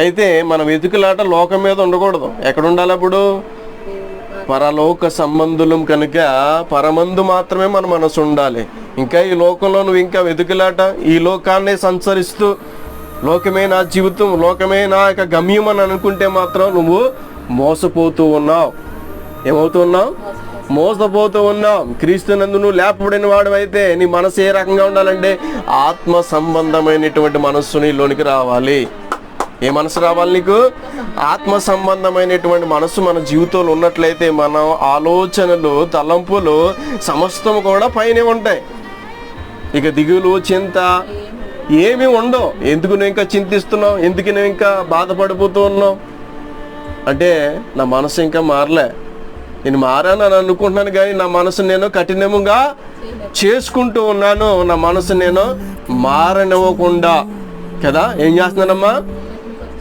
అయితే మనం వెతుకులాట లోకం మీద ఉండకూడదు. ఎక్కడ ఉండాలి అప్పుడు? పరలోక సంబంధులం కనుక పరమందు మాత్రమే మన మనసు ఉండాలి. ఇంకా ఈ లోకంలో నువ్వు ఇంకా వెతుకులాట ఈ లోకాన్నే సంచరిస్తూ లోకమే నా జీవితం లోకమే నా యొక్క గమ్యం అని అనుకుంటే మాత్రం నువ్వు మోసపోతూ ఉన్నావు. ఏమవుతున్నావు? మోసపోతూ ఉన్నావు. క్రీస్తునందు నువ్వు లేపబడిన వాడు అయితే నీ మనసు ఏ రకంగా ఉండాలంటే ఆత్మ సంబంధమైనటువంటి మనస్సు నీలోనికి రావాలి. ఏ మనసు రావాలి నీకు? ఆత్మ సంబంధమైనటువంటి మనసు మన జీవితంలో ఉన్నట్లయితే మన ఆలోచనలు తలంపులు సమస్తం కూడా పైనే ఉంటాయి. ఇక దిగులు చింత ఏమీ ఉండవు. ఎందుకు నువ్వు ఇంకా చింతిస్తున్నావు? ఎందుకు నువ్వు ఇంకా బాధపడిపోతూ ఉన్నావు? అంటే నా మనసు ఇంకా మారలే. నేను మారాను అని అనుకుంటున్నాను కానీ నా మనసు నేను కఠినముగా చేసుకుంటూ ఉన్నాను. నా మనసు నేను మారనివ్వకుండా. కదా? ఏం చేస్తున్నానమ్మా?